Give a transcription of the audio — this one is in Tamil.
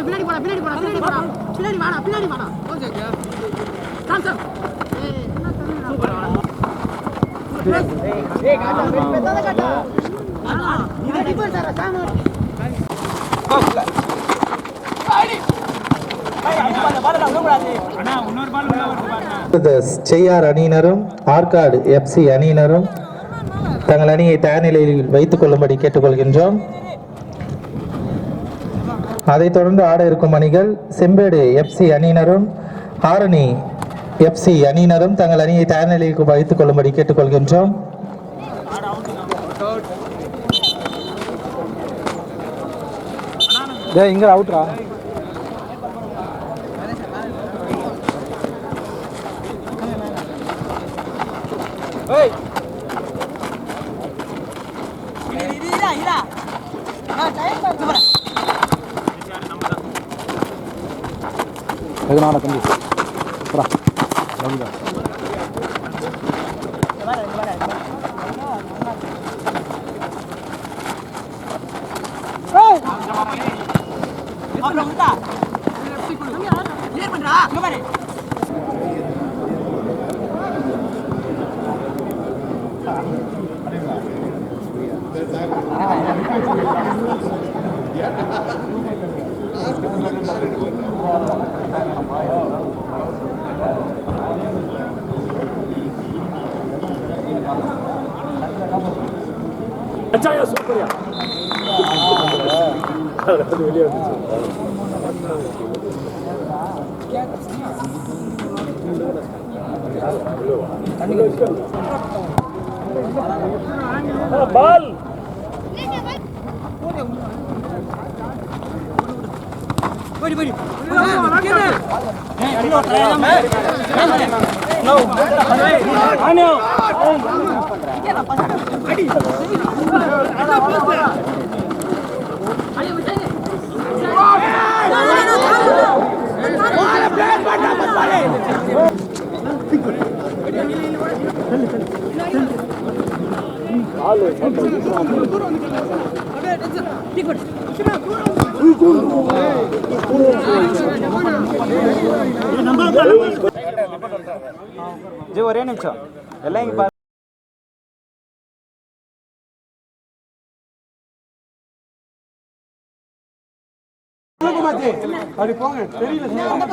பின்னாடி போடா பின்னாடி போடா பின்னாடி போடா. பின்னாடி வாடா பின்னாடி வாடா. ஓகே. சாம் சாம். செய்யார் அணியினரும் ஆற்காடு எஃப்சி அணியினரும் தங்கள் அணியை தயார் வைத்துக் கொள்ளும்படி கேட்டுக்கொள்கின்றோம். அதைத் தொடர்ந்து ஆட இருக்கும் அணிகள் செம்பேடு எஃப்சி அணியினரும் ஆரணி எஃப்சி அணியினரும் தங்கள் அணியை தயார் நிலையில் வைத்துக் கொள்ளும்படி கேட்டுக்கொள்கின்றோம். இங்க அவுட்ரா எதனால 여기다. 어, 넘다. அச்சாயா சூப்பரியா வெளியே வந்துச்சு பால் படி படி ஆனோ அடி ಜೀವ ಒರೇ ನಿಮಿಷ ಎಲ್ಲ ಹಿಂಗೆ 하는 거 맞지? 아니 뻥을 때리는 생각